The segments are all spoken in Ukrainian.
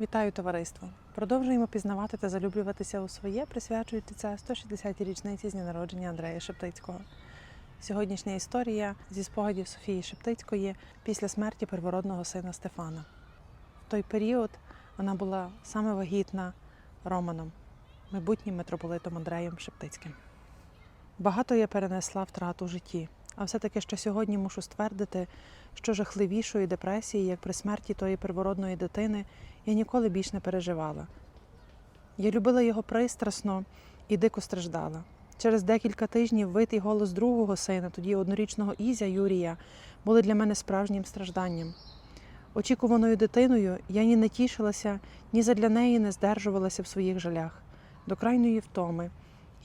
Вітаю товариство! Продовжуємо пізнавати та залюблюватися у своє, присвячуючи це 160-й річниці з дня народження Андрея Шептицького. Сьогоднішня історія зі спогадів Софії Шептицької після смерті первородного сина Стефана. В той період вона була саме вагітна Романом, майбутнім митрополитом Андреєм Шептицьким. Багато я перенесла втрат у житті, а все-таки що сьогодні мушу ствердити, що жахливішої депресії, як при смерті тої первородної дитини, я ніколи більш не переживала. Я любила його пристрасно і дико страждала. Через декілька тижнів вид і голос другого сина, тоді однорічного Ізя Юрія, були для мене справжнім стражданням. Очікуваною дитиною я ні не тішилася, ні задля неї не здержувалася в своїх жалях. До крайньої втоми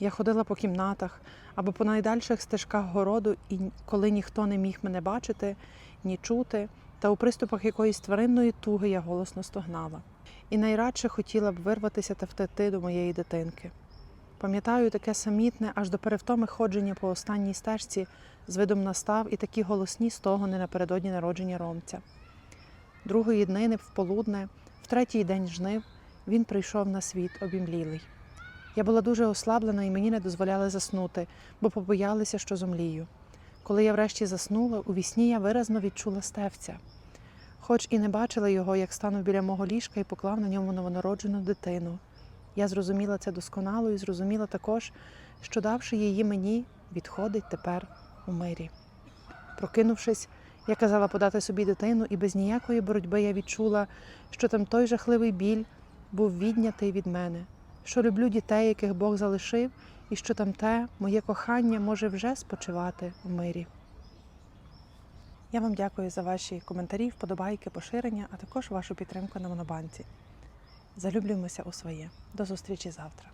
я ходила по кімнатах або по найдальших стежках городу, і коли ніхто не міг мене бачити, ні чути, та у приступах якоїсь тваринної туги я голосно стогнала. І найрадше хотіла б вирватися та втекти до моєї дитинки. Пам'ятаю таке самітне, аж до перевтоми ходження по останній стежці з видом настав і такі голосні стогони напередодні народження ромця. Другої днини в полудне, в третій день жнив, він прийшов на світ обімлілий. Я була дуже ослаблена і мені не дозволяли заснути, бо побоялися, що зомлію. Коли я врешті заснула, у вісні я виразно відчула стевця. Хоч і не бачила його, як станув біля мого ліжка і поклав на ньому новонароджену дитину. Я зрозуміла це досконало і зрозуміла також, що давши її мені, відходить тепер у мирі. Прокинувшись, я казала подати собі дитину, і без ніякої боротьби я відчула, що там той жахливий біль був віднятий від мене, що люблю дітей, яких Бог залишив, і що там те, моє кохання може вже спочивати в мирі. Я вам дякую за ваші коментарі, вподобайки, поширення, а також вашу підтримку на Монобанці. Залюблюємося у своє. До зустрічі завтра.